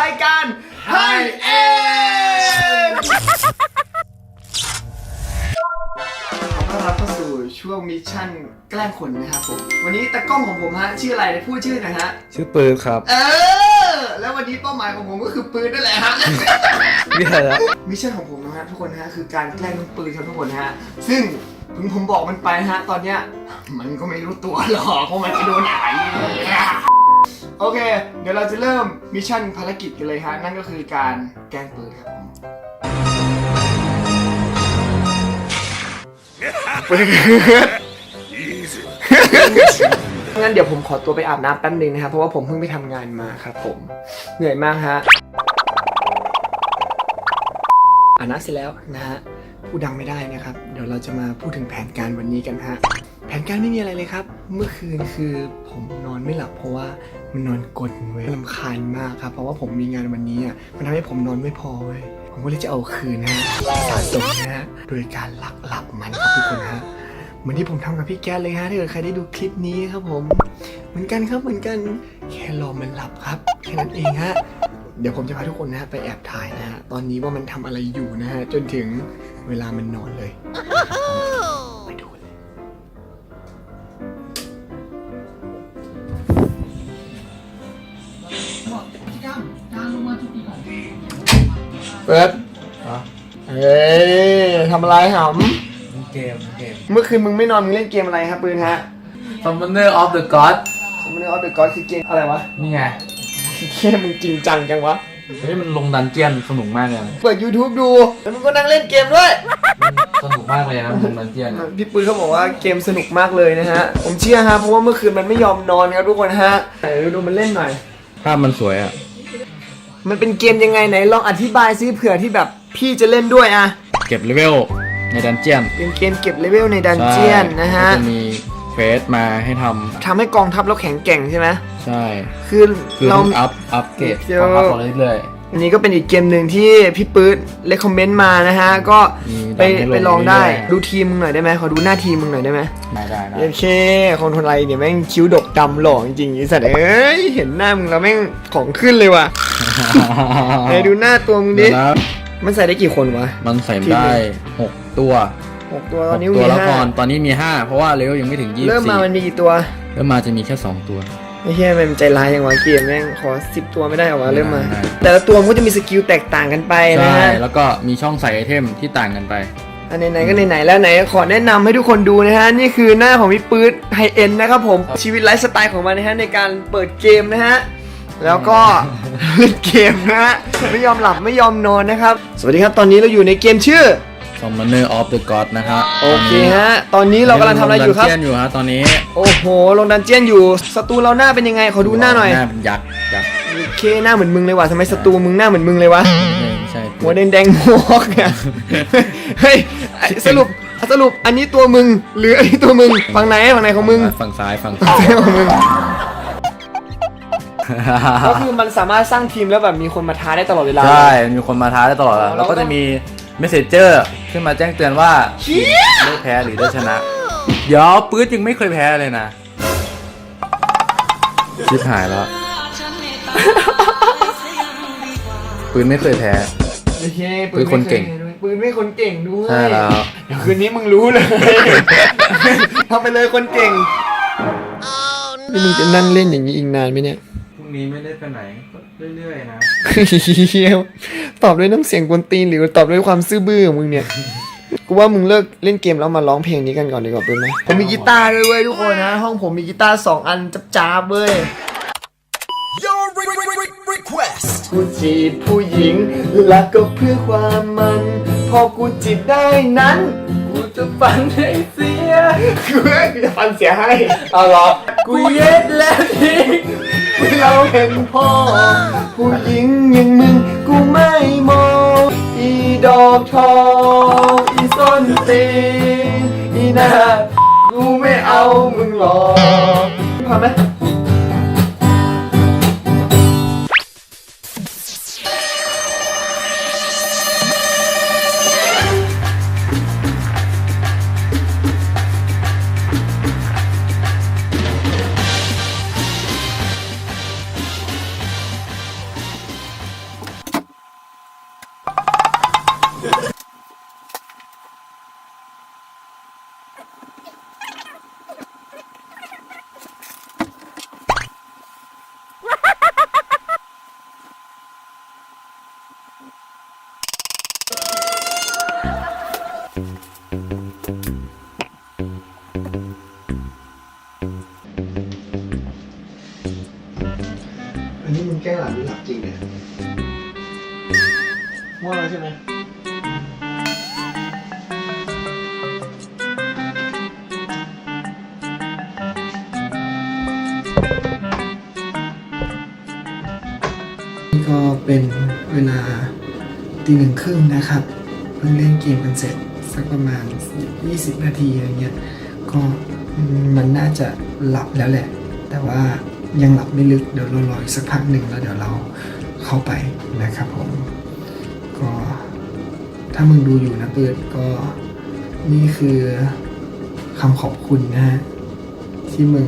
รายการให้เองขอต้อนรับเข้าสู่ช่วงมิชชั่นแกล้งคนนะครับผม วันนี้ตากล้องของผมฮะชื่ออะไรพูดชื่อหนะฮะ ชื่อปืนครับ เออ แล้ววันนี้เป้าหมายของผมก็คือปืนนั่นแหละฮะนี่แหละมิชชั่นของผมนะฮะทุกคนฮะคือการแกล้งลูกปืนครับทุกคนฮะ ซึ่งถึงผมบอกมันไปฮะ ตอนเนี้ยมันก็ไม่รู้ตัวหรอกว่ามันจะโดนอะไร โอเค เดี๋ยวเราจะเริ่มมิชชั่นภารกิจกันเลยฮะ นั่นก็คือการแกล้งปืนครับผมปืน งั้นเดี๋ยวผมขอตัวไปอาบน้ำแป๊บนึงนะครับ เพราะว่าผมเพิ่งไปทำงานมาครับผม เหนื่อยมากฮะอ่านนะเสร็จแล้วนะฮะพูดดังไม่ได้นะครับ เดี๋ยวเราจะมาพูดถึงแผนการวันนี้กันฮะ แผนการไม่มีอะไรเลยครับ เมื่อคืนคือผมนอนไม่หลับเพราะว่ามันนอนกลนเว้ยลำคาญมากครับ เพราะว่าผมมีงานวันนี้อะ มันทำให้ผมนอนไม่พอเว้ย ผมก็เลยจะเอาคืนนะฮะสะสมนะฮะ โดยการหลักหลับมันครับทุกคนฮะ เหมือนที่ผมทำกับพี่แก๊สเลยฮะ ถ้าเกิดใครได้ดูคลิปนี้ครับผม เหมือนกันครับเหมือนกัน แค่รอมันหลับครับ แค่นั้นเองฮะ เดี๋ยวผมจะพาทุกคนนะฮะไปแอบถ่ายนะฮะ ตอนนี้ว่ามันทำอะไรอยู่นะฮะ จนถึงเวลามันนอนเลย เปิดเฮ้ยทำอะไรหเกมเกมำเมื่อคืนมึงไม่นอนมึงเล่นเกมอะไรครับปืนฮะ Summoner of the God มันออฟเดอะก็คือเกมอะไรวะนี่ไงเกมมึงจริงจังจังวะ เฮ้ยมันลงดันเจียนสนุกมากเลยนะเปิด YouTube ดู แล้วมึงก็นั่งเล่นเกมด้วย สนุกมากเลยนะลงดันเจียนพี่ปืนเขาบอกว่าเกมสนุกมากเลยนะฮะ ผมเชื่อฮะเพราะว่าเมื่อคืนมันไม่ยอมนอนครับทุกคนฮะไหนดูมันเล่นหน่อย ภาพมันสวยอะ มันเป็นเกมยังไงไหนลองอธิบายซิเผื่อที่แบบพี่จะเล่นด้วยอะเก็บเลเวลในดันเจียนเป็นเกมเก็บเลเวลในดันเจียนนะฮะก็จะมีเควสมาให้ทททำให้กองทัพเราแข็งแกร่งใช่ไหมำใช่ คือคือเราต้องอัพอัพเกรดเดี๋ยวของอัพมาเรื่อยอันนี้ก็เป็นอีกเกมหนึ่งที่พี่ปื๊ดเลคคอมเมนต์มานะฮะ ก็มีไปดันให้ลงไปลองได้เรื่อยๆดูทีมมึงหน่อยได้ไหมขอดูหน้าทีมมึงหน่อยได้ไหมๆได้ได้ได้โอเคคนทนไรเนี่ยแม่งคิ้วดกดำหล่อจริงๆไอ้สัตว์เอ้ยเห็นหน้ามึงแล้วแม่งของขึ้นเลยว่ะ ไหนดูหน้าตัวมึงดิเดี๋ยวนะมันใส่ได้กี่คนวะ มันใส่ได้หกตัวหกตัวตอนนี้หกมีตัวละห้าครตอนนี้มีห้าเพราะว่าเลเวลยังไม่ถึงยี่สิบเริ่มสี่มามันมีกี่ตัวเริ่มมาจะมีแค่สองตัว ไอ้เหี้ยมันใจร้ายอย่างวะเกมแม่งขอสิบตัวไม่ได้เหรอวะเริ่มมา ได้ แต่ละตัวมันก็จะมีสกิลแตกต่างกันไปนะใช่ ฮะ แล้วก็มีช่องใส่ไอเทมที่ต่างกันไป อันไหนๆก็ไหนๆแล้วไหนขอแนะนำให้ทุกคนดูนะฮะ นี่คือหน้าของพี่ปื๊ดไฮเอ็นนะครับผมครับชีวิตไลฟ์สไตล์ของมันนะฮะ ในการเปิดเกมนะฮะ แล้วก็ เล่นเกมนะฮะไม่ยอมหลับไม่ยอมนอนนะครับ สวัสดีครับตอนนี้เราอยู่ในเกมชื่อ Summoner of the God นะฮะโอเคฮะตอนนี้เรากำลังทำอะไรอยู่ครับดันเจีนอยู่ฮะตอนนี้โอ้โห ลงดันเจียนอยู่ศัตรูเราหน้าเป็นยังไงขอดูหน้าหน่อยหน้าเป็นยักษ์ยักษ์โอเคหน้าเหมือนมึงเลยว่ะทำไมศัตรูมึงหน้าเหมือนมึงเลยวะไม่ใช่หัวแดงแดงๆมอกเนี่ยเฮ้ยไอ้สรุปสรุปอันนี้ตัวมึงหรืออันนี้ตัวมึงฝั่งไหนฝั่งไหนของมึงฝั่งซ้ายฝั่งฝั่งไหนของมึง ก็คือมันสามารถสร้างทีมแล้วแบบมีคนมาท้าได้ตลอดเวลา ใช่มีคนมาท้าได้ตลอดอ๋อแล้วก็เราก็ต้จะองมีเมสเซจเจอร์ขึ้นมาแจ้งเตือนว่าเชี่ยได้แพ้หรือได้ชนะ เดี๋ยวปื๊ดยังไม่เคยแพ้เลยนะชิบหายแล้ว ปืนไม่เคยแพ้ โอเคปืนคนเก่ง ปืนไม่คนเก่งด้วยใช่แล้วเดี๋ยวคืนนี้มึงรู้เลยทำไปเลยคนเก่งนี่มึงจะนั่งเล่นอย่างนี้อีกนานไหมเนี่ยพรุ่ง นี้ไม่ได้ไปไหนก็เรื่อยๆนะเฮียตอบด้วยน้ำเสียงกวนตีนหรือตอบด้วยความซื่อบื้อของมึงเนี่ย กูว่ามึงเลิกเล่นเกมแล้วมาร้องเพลงนี้กันก่อนดีกว่าเป็นไหมผมมีกีตาร์ด้วยเว้ยทุกคนนะ ห้องผมมีกีตาร์สองอันจับจ้าบๆเว้ย Your re- re- re- request. กูจีบผู้หญิงและก็เพื่อความมัน พอกูจีบได้นั้น กูจะฟันให้เสีย กูจะฟันเสียให้เอาเหรอ กูเย็ดแล้วทิ้ง เราเห็นพ่อ ผู้หญิงอย่างมึงกูไม่มองอีดอกทองอีส้นตีนอีหน้ากูไม่เอามึงหรอกพอไหม ก็เป็นเวลาตีหนึ่งครึ่งนะครับ เพิ่งเล่นเกมกันเสร็จสักประมาณ 20 นาทีอะไรเงี้ยก็มันน่าจะหลับแล้วแหละ แต่ว่ายังหลับไม่ลึกเดี๋ยวเรารออีกสักพักหนึ่งแล้วเดี๋ยวเราเข้าไปนะครับผมก็ถ้ามึงดูอยู่นะเปิดก็นี่คือคำขอบคุณนะฮะที่มึง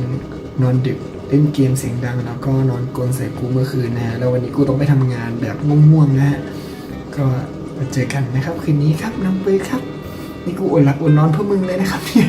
นอนดึก เล่นเกมเสียงดังแล้วก็นอนกลนใส่กูเมื่อคืนนะฮะแล้ววันนี้กูต้องไปทำงานแบบง่วงๆนะฮะก็มาเจอกันนะครับ คืนนี้ครับน้องเปยครับ นี่กูอดหลับอดนอนเพื่อมึงเลยนะครับเนี่ย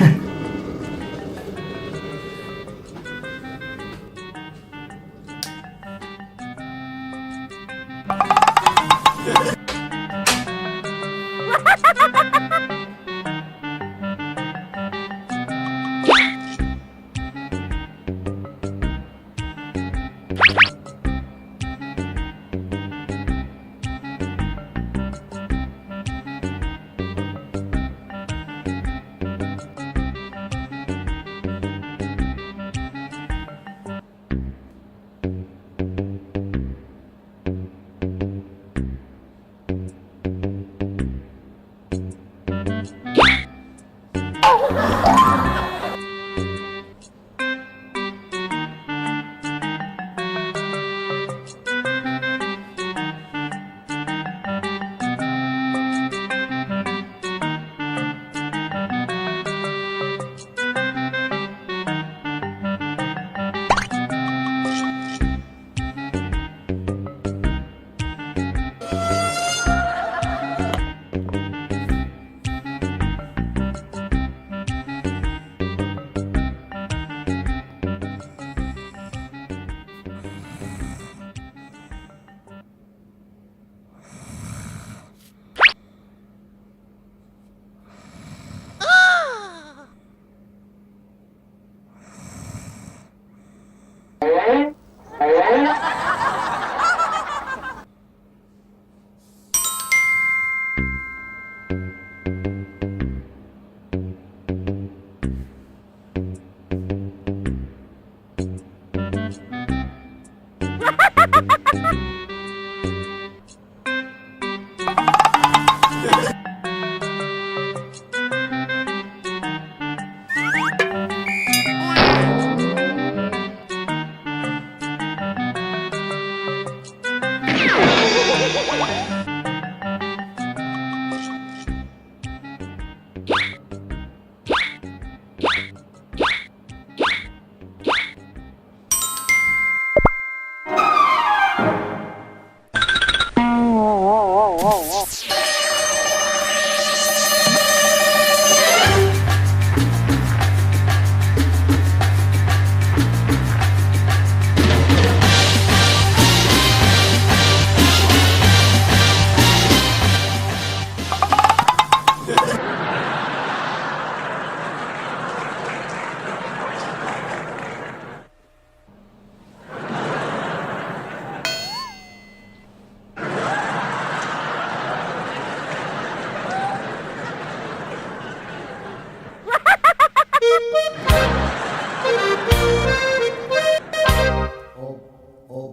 พ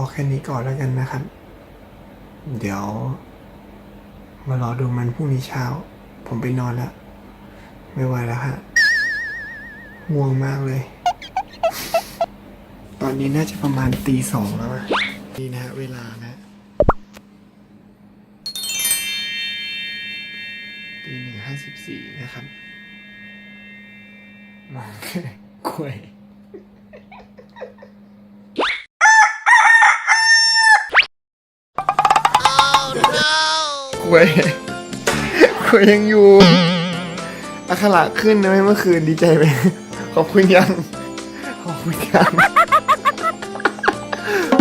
อแค่นี้ก่อนแล้วกันนะครับ เดี๋ยว มารอดูมันพรุ่งนี้เช้า ผมไปนอนแล้วไม่ไหวแล้วฮะง่วงมากเลย ตอนนี้น่าจะประมาณตีสองแล้วนะนี่นะฮะเวลานะตีหนึ่งห้าสิบสี่นะครับ มองแค่กล้วยกล้วยกล้วยยังอยู่อัคระขึ้นนะเมื่อคืนดีใจไหมขอบคุณยัง ขอบคุณยัง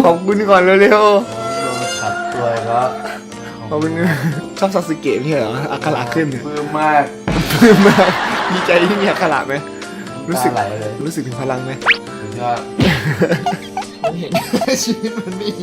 ขอบคุณก่อนเร็วโดนขัดตัวแล้วๆขอบคุณชอบซาสึเกะพี่เหรออัคระขึ้นเนี่ยปลื้มมากปลื้มมากดีใจที่มีอัคระไหม รู้สึก ตาไหลเลย รู้สึกถึงพลังไหม สุดยอด ไม่เห็น ชีวิตมันนี่